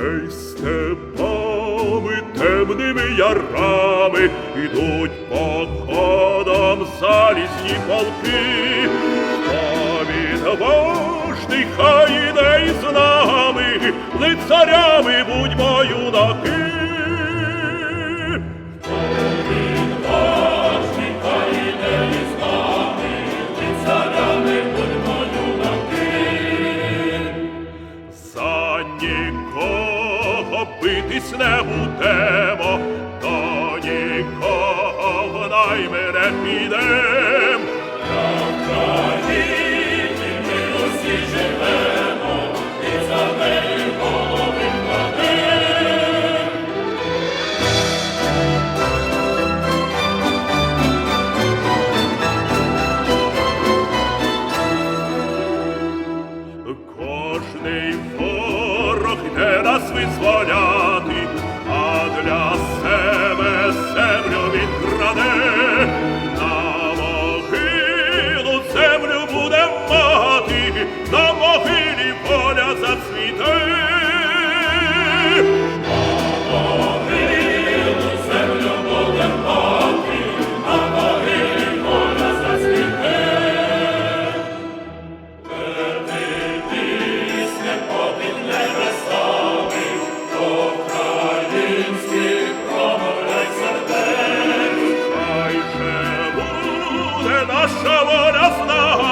Гей, степами, темними ярами ідуть по походом залізні полки, хто відважний, хай іде з нами, лицарями будьмо юнаки. Нікого битись не будемо, до нікого в найми не підем. gloria oh. Наша воля знає.